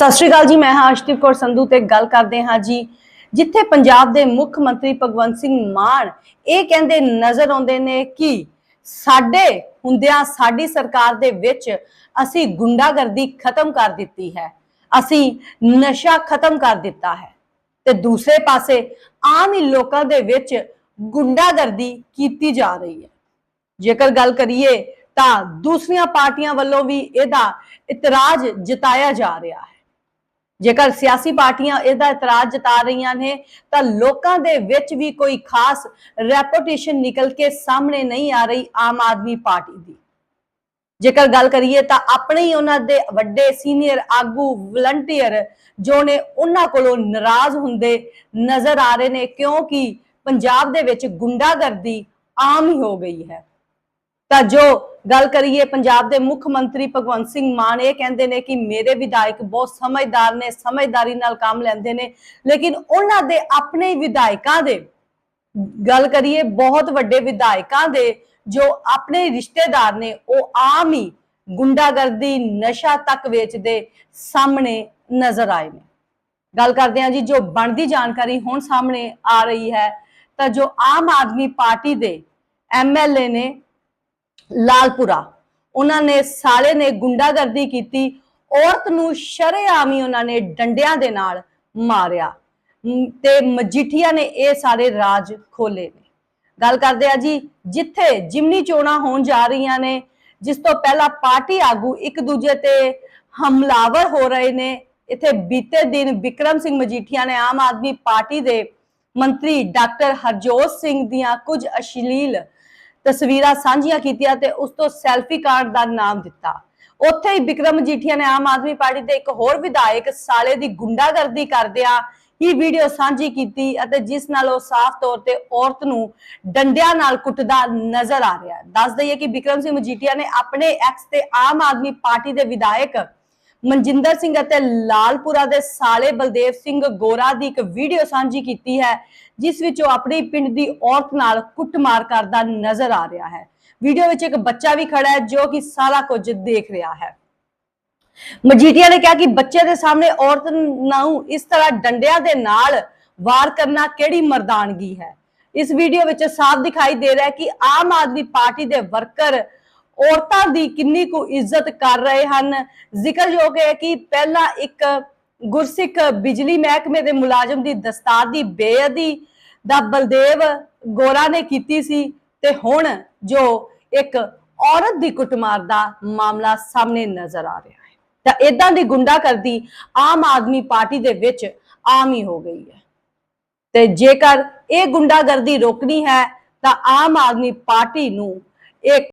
ਸਤਿ ਸ਼੍ਰੀ ਅਕਾਲ ਜੀ, ਮੈਂ ਹਾਂ ਅਸ਼ਦੀਪ ਕੌਰ ਸੰਧੂ ਤੇ ਗੱਲ ਕਰਦੇ ਹਾਂ ਜੀ, ਜਿੱਥੇ ਪੰਜਾਬ ਦੇ ਮੁੱਖ ਮੰਤਰੀ ਭਗਵੰਤ ਸਿੰਘ ਮਾਨ ਇਹ ਕਹਿੰਦੇ ਨਜ਼ਰ ਆਉਂਦੇ ਨੇ ਕਿ ਸਾਡੇ ਹੁੰਦਿਆਂ ਸਾਡੀ ਸਰਕਾਰ ਦੇ ਵਿੱਚ ਅਸੀਂ ਗੁੰਡਾਗਰਦੀ ਖਤਮ ਕਰ ਦਿੱਤੀ ਹੈ, ਅਸੀਂ ਨਸ਼ਾ ਖਤਮ ਕਰ ਦਿੱਤਾ ਹੈ ਤੇ ਦੂਸਰੇ ਪਾਸੇ ਆਮ ਹੀ ਲੋਕਾਂ ਦੇ ਵਿੱਚ ਗੁੰਡਾਗਰਦੀ ਕੀਤੀ ਜਾ ਰਹੀ ਹੈ। ਜੇਕਰ ਗੱਲ ਕਰੀਏ ਤਾਂ ਦੂਸਰੀਆਂ ਪਾਰਟੀਆਂ ਵੱਲੋਂ ਵੀ ਇਹਦਾ ਇਤਰਾਜ਼ ਜਤਾਇਆ ਜਾ ਰਿਹਾ ਹੈ। ਜੇਕਰ ਸਿਆਸੀ ਪਾਰਟੀਆਂ ਇਹਦਾ ਇਤਰਾਜ਼ ਜਤਾ ਰਹੀਆਂ ਨੇ, ਤਾਂ ਲੋਕਾਂ ਦੇ ਵਿੱਚ ਵੀ ਕੋਈ ਖਾਸ ਰੈਪੂਟੇਸ਼ਨ ਨਿਕਲ ਕੇ ਸਾਹਮਣੇ ਨਹੀਂ ਆ ਰਹੀ ਆਮ ਆਦਮੀ ਪਾਰਟੀ ਦੀ। ਜੇਕਰ ਗੱਲ ਕਰੀਏ ਤਾਂ ਆਪਣੇ ਹੀ ਉਹਨਾਂ ਦੇ ਵੱਡੇ ਸੀਨੀਅਰ ਆਗੂ ਵਲੰਟੀਅਰ ਜੋ ਨੇ, ਉਹਨਾਂ ਕੋਲੋਂ ਨਾਰਾਜ਼ ਹੁੰਦੇ ਨਜ਼ਰ ਆ ਰਹੇ ਨੇ ਕਿਉਂਕਿ ਪੰਜਾਬ ਦੇ ਵਿੱਚ ਗੁੰਡਾਗਰਦੀ ਆਮ ਹੀ ਹੋ ਗਈ ਹੈ। ਤਾਂ ਜੋ ਗੱਲ ਕਰੀਏ ਪੰਜਾਬ ਦੇ ਮੁੱਖ ਮੰਤਰੀ ਭਗਵੰਤ ਸਿੰਘ ਮਾਨ, ਇਹ ਕਹਿੰਦੇ ਨੇ ਕਿ ਮੇਰੇ ਵਿਧਾਇਕ ਬਹੁਤ ਸਮਝਦਾਰ ਨੇ, ਸਮਝਦਾਰੀ ਨਾਲ ਕੰਮ ਲੈਂਦੇ ਨੇ, ਲੇਕਿਨ ਉਹਨਾਂ ਦੇ ਆਪਣੇ ਵਿਧਾਇਕਾਂ ਦੇ ਗੱਲ ਕਰੀਏ ਬਹੁਤ ਵੱਡੇ ਵਿਧਾਇਕਾਂ ਦੇ ਜੋ ਆਪਣੇ ਰਿਸ਼ਤੇਦਾਰ ਨੇ, ਉਹ ਆਮ ਹੀ ਗੁੰਡਾਗਰਦੀ, ਨਸ਼ਾ ਤੱਕ ਵੇਚਦੇ ਸਾਹਮਣੇ ਨਜ਼ਰ ਆਏ ਨੇ। ਗੱਲ ਕਰਦੇ ਹਾਂ ਜੀ, ਜੋ ਬਣਦੀ ਜਾਣਕਾਰੀ ਹੁਣ ਸਾਹਮਣੇ ਆ ਰਹੀ ਹੈ, ਤਾਂ ਜੋ ਆਮ ਆਦਮੀ ਪਾਰਟੀ ਦੇ ਐਮਐਲਏ ਨੇ ਲਾਲਪੁਰਾ। ਉਹਨਾਂ ਨੇ ਸਾਲੇ ਨੇ ਗੁੰਡਾਗਰਦੀ ਕੀਤੀ, ਔਰਤ ਨੂੰ ਸ਼ਰੇਆਮ ਹੀ ਉਹਨਾਂ ਨੇ ਡੰਡਿਆਂ ਦੇ ਨਾਲ ਮਾਰਿਆ। ਤੇ ਮਜੀਠੀਆ ਨੇ ਇਹ ਸਾਰੇ ਰਾਜ ਖੋਲੇ ਨੇ। ਗੱਲ ਕਰਦੇ ਆ ਜੀ, ਜਿੱਥੇ ਜਿਮਨੀ ਚੋਣਾਂ ਹੋਣ ਜਾ ਰਹੀਆਂ ਨੇ, ਜਿਸ ਤੋਂ ਪਹਿਲਾਂ ਪਾਰਟੀ ਆਗੂ ਇੱਕ ਦੂਜੇ ਤੇ ਹਮਲਾਵਰ ਹੋ ਰਹੇ ਨੇ, ਇੱਥੇ ਬੀਤੇ ਦਿਨ ਵਿਕਰਮ ਸਿੰਘ ਮਜੀਠੀਆ ਨੇ ਆਮ ਆਦਮੀ ਪਾਰਟੀ ਦੇ ਮੰਤਰੀ ਡਾਕਟਰ ਹਰਜੋਤ ਸਿੰਘ ਦੀਆਂ ਕੁਝ ਅਸ਼ਲੀਲ ਤਸਵੀਰਾਂ ਸਾਂਝੀਆਂ ਕੀਤੀਆਂ ਤੇ ਉਸ ਤੋਂ ਸੈਲਫੀ ਕਾਰਡ ਦਾ ਨਾਮ ਦਿੱਤਾ। ਉੱਥੇ ਹੀ ਵਿਕਰਮ ਮਜੀਠੀਆ ਨੇ ਆਮ ਆਦਮੀ ਪਾਰਟੀ ਦੇ ਇੱਕ ਹੋਰ ਵਿਧਾਇਕ ਸਾਲੇ ਦੀ ਗੁੰਡਾਗਰਦੀ ਕਰਦਿਆਂ ਹੀ ਵੀਡੀਓ ਸਾਂਝੀ ਕੀਤੀ ਅਤੇ ਜਿਸ ਨਾਲ ਉਹ ਸਾਫ਼ ਤੌਰ ਤੇ ਔਰਤ ਨੂੰ ਡੰਡਿਆਂ ਨਾਲ ਕੁੱਟਦਾ ਨਜ਼ਰ ਆ ਰਿਹਾ ਹੈ। ਦੱਸ ਦਈਏ ਕਿ ਵਿਕਰਮ ਸਿੰਘ ਮਜੀਠੀਆ ਨੇ ਆਪਣੇ ਐਕਸ ਤੇ ਆਮ ਆਦਮੀ ਪਾਰਟੀ ਦੇ ਵਿਧਾਇਕ ਮਨਜਿੰਦਰ ਸਿੰਘ ਅਤੇ ਲਾਲਪੁਰਾ ਦੇ ਸਾਲੇ ਬਲਦੇਵ ਸਿੰਘ ਗੋਰਾ ਦੀ ਇੱਕ ਵੀਡੀਓ ਸਾਂਝੀ ਕੀਤੀ ਹੈ, ਜਿਸ ਵਿੱਚ ਉਹ ਆਪਣੀ ਪਿੰਡ ਦੀ ਔਰਤ ਨਾਲ ਕੁੱਟਮਾਰ ਕਰਦਾ ਨਜ਼ਰ ਆ ਰਿਹਾ ਹੈ। ਵੀਡੀਓ ਵਿੱਚ ਇੱਕ ਬੱਚਾ ਵੀ ਖੜਾ ਹੈ, ਜੋ ਕਿ ਸਾਰਾ ਕੁਝ ਦੇਖ ਰਿਹਾ ਹੈ। ਮਜੀਠੀਆ ਨੇ ਕਿਹਾ ਕਿ ਬੱਚੇ ਦੇ ਸਾਹਮਣੇ ਔਰਤ ਨੂੰ ਇਸ ਤਰ੍ਹਾਂ ਡੰਡਿਆਂ ਦੇ ਨਾਲ ਵਾਰ ਕਰਨਾ ਕਿਹੜੀ ਮਰਦਾਨਗੀ ਹੈ? ਇਸ ਵੀਡੀਓ ਵਿੱਚ ਸਾਫ਼ ਦਿਖਾਈ ਦੇ ਰਿਹਾ ਹੈ ਕਿ ਆਮ ਆਦਮੀ ਪਾਰਟੀ ਦੇ ਵਰਕਰ ਔਰਤਾਂ ਦੀ ਕਿੰਨੀ ਕੁ ਇੱਜ਼ਤ ਕਰ ਰਹੇ ਹਨ। ਜ਼ਿਕਰਯੋਗ ਹੈ ਕਿ ਪਹਿਲਾਂ ਇੱਕ ਗੁਰਸਿੱਖ ਬਿਜਲੀ ਮਹਿਕਮੇ ਦੇ ਮੁਲਾਜ਼ਮ ਦੀ ਦਸਤਾਰ ਦੀ ਬੇਅਦੀ ਦਾ ਬਲਦੇਵ ਗੋਰਾ ਨੇ ਕੀਤੀ ਸੀ ਤੇ ਹੁਣ ਜੋ ਇੱਕ ਔਰਤ ਦੀ ਕੁੱਟਮਾਰ ਦਾ ਮਾਮਲਾ ਸਾਹਮਣੇ ਨਜ਼ਰ ਆ ਰਿਹਾ ਹੈ। ਤਾਂ ਇਦਾਂ ਦੀ ਗੁੰਡਾਗਰਦੀ ਆਮ ਆਦਮੀ ਪਾਰਟੀ ਦੇ ਵਿੱਚ ਆਮ ਹੀ ਹੋ ਗਈ ਹੈ। ਤੇ ਜੇਕਰ ਇਹ ਗੁੰਡਾਗਰਦੀ ਰੋਕਣੀ ਹੈ ਤਾਂ ਆਮ ਆਦਮੀ ਪਾਰਟੀ ਨੂੰ ਇੱਕ